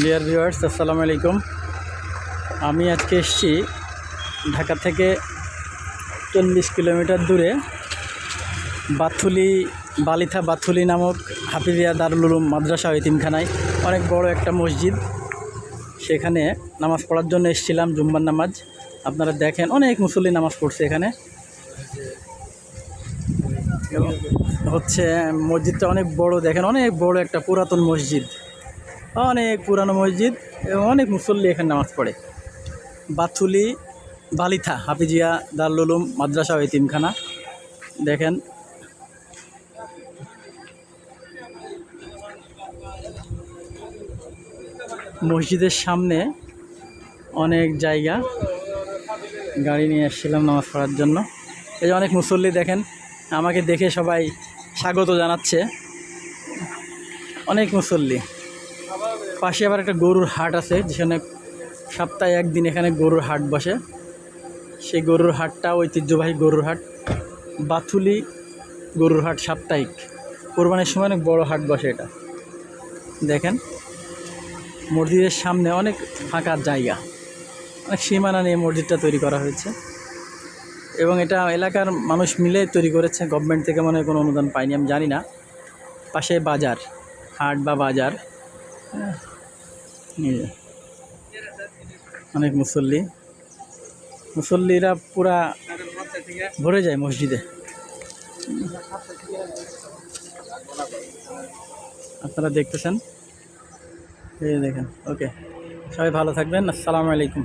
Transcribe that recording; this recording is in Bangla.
ডিয়ার ভিউয়ার্স আসসালামু আলাইকুম। আমি আজকে এসেছি ঢাকা থেকে চল্লিশ কিলোমিটার দূরে বাথুলি, বালিথা বাথুলি নামক হাফিজিয়া দারুল উলুম মাদ্রাসা ও এতিমখানায় অনেক বড় একটা মসজিদ। সেখানে নামাজ পড়ার জন্য এসেছিলাম জুম্বার নামাজ। আপনারা দেখেন অনেক মুসল্লি নামাজ পড়ছে এখানে। হচ্ছে মসজিদটা অনেক বড়, দেখেন অনেক বড় একটা পুরাতন মসজিদ। অনেক পুরানো মসজিদ এবং অনেক মুসল্লি এখানে নামাজ পড়ে। বাথুলি বালিথা, হাফিজিয়া দারুল উলুম মাদ্রাসা ওই তিনখানা দেখেন। মসজিদের সামনে অনেক জায়গা। গাড়ি নিয়ে এসেছিলাম নামাজ পড়ার জন্য। এই যে অনেক মুসল্লি দেখেন, আমাকে দেখে সবাই স্বাগত জানাচ্ছে। অনেক মুসল্লি। পাশে আবার একটা গরুর হাট আছে, যেখানে সপ্তাহে একদিন এখানে গরুর হাট বসে। সেই গরুর হাটটা ঐতিহ্যবাহী গরুর হাট। বাথুলি গরুর হাট সাপ্তাহিক। কোরবানির সময় অনেক বড় হাট বসে এটা। দেখেন, মসজিদের সামনে অনেক ফাঁকা জায়গা। অনেক সীমানা নিয়ে মসজিদটা তৈরি করা হয়েছে। এবং এটা এলাকার মানুষ মিলে তৈরি করেছে। গভর্নমেন্ট থেকে মনে হয় কোনো অনুদান পায়নি, আমি জানি না। পাশে বাজার, হাট বা বাজার। অনেক মুসল্লি। মুসল্লিরা পুরা ভরে যায় মসজিদে। আপনারা দেখতেছেন? দেখেন, ওকে। সবাই ভালো থাকবেন, আসসালামু আলাইকুম।